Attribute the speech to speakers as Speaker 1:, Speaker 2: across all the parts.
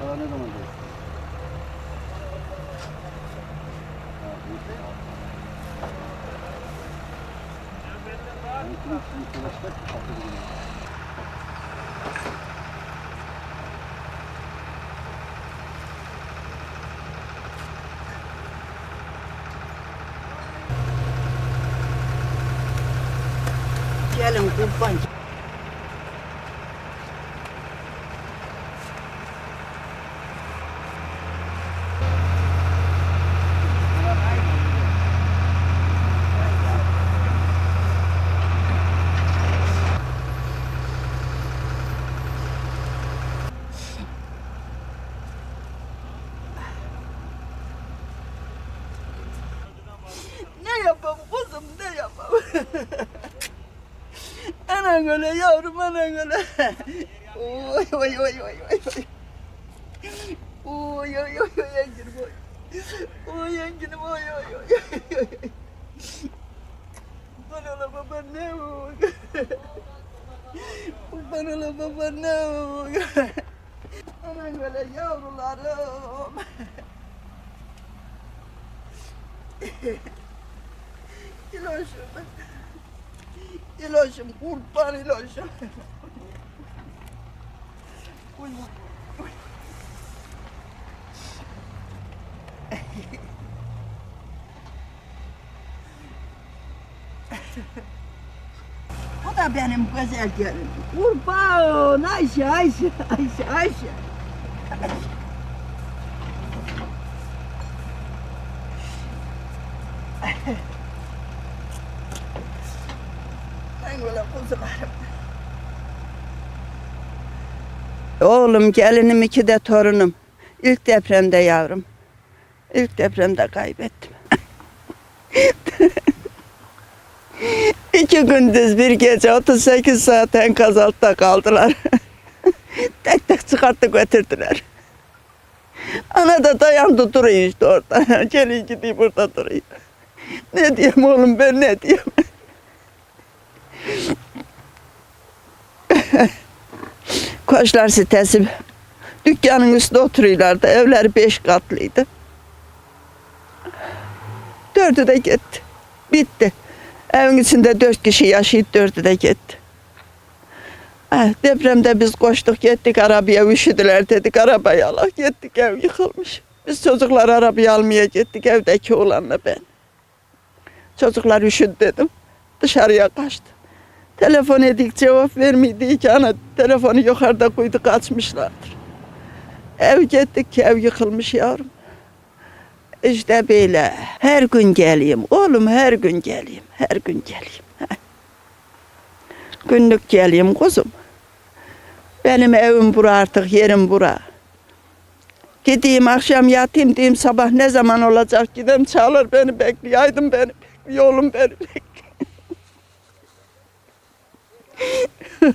Speaker 1: Daha ne zaman gibi?
Speaker 2: Gelin kurban. Ne yapalım kuzum ne yapalım? anan öyle yavrum anan öyle. Oy oy oy oy oy oy. Oy oy oy oy yenginim oy. Oy yenginim oy oy oy oy oy. Kurban ola baba ne oy. Kurban ola baba ne oy. Anan öyle yavrularım. İloşum. İloşum kurban İloşum. Uy, uy, uy. Bu da benim güzel gelinim. Kurban Ayşe Ayşe Ayşe Ayşe. Ben öyle kuzularım. Oğlum, gelinim, iki de torunum. İlk depremde yavrum. İlk depremde kaybettim. İki gündüz bir gece 38 saat enkaz altta kaldılar. tek tek çıkarttı götürdüler. Ana da dayandı duruyor işte orada. Gelin gideyim burada duruyor. Ne diyeyim oğlum ben ne diyeyim? Koçlar sitesi dükkanın üstünde oturuyorlardı. Evler beş katlıydı. Dördü de gitti. Bitti. Evin içinde dört kişi yaşayıp dördü de gitti. Ah, depremde biz koştuk gittik arabaya üşüdüler dedik arabayı ala gittik ev yıkılmış. Biz çocuklar arabayı almaya gittik evdeki oğlanla ben. Çocuklar üşüdü dedim. Dışarıya kaçtı. Telefon edik cevap vermedi ki ana telefonu yukarıda koydu kaçmışlardır. Ev gittik ev yıkılmış yavrum. İşte böyle her gün geleyim oğlum her gün geleyim her gün geleyim. Günlük geleyim kuzum. Benim evim bura artık yerim bura. Gideyim akşam yatayım diyeyim sabah ne zaman olacak gidem çağırır beni bekliyor. Aydın beni bekliyor oğlum beni bekliyor.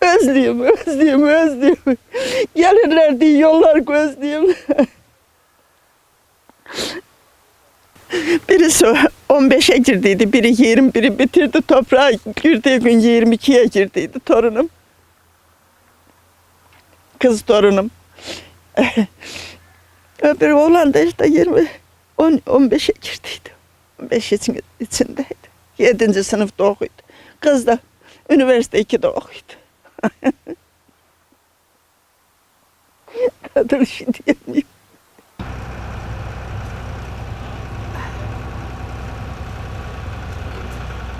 Speaker 2: Özlüyorum, özlüyorum, özlüyorum. Gelirler diye yollar gözlüyorum. Birisi 15'e girdiydi, biri 21'i bitirdi. Toprağa girdiği gün 22'ye girdiydi torunum. Kız torunum. Öbür oğlan da işte 20, 10, 15'e girdiydi. 15 için, içindeydi. 7. sınıfta okuydu. Kız da üniversite 2'de okuydu. Kadın şey diyemiyorum.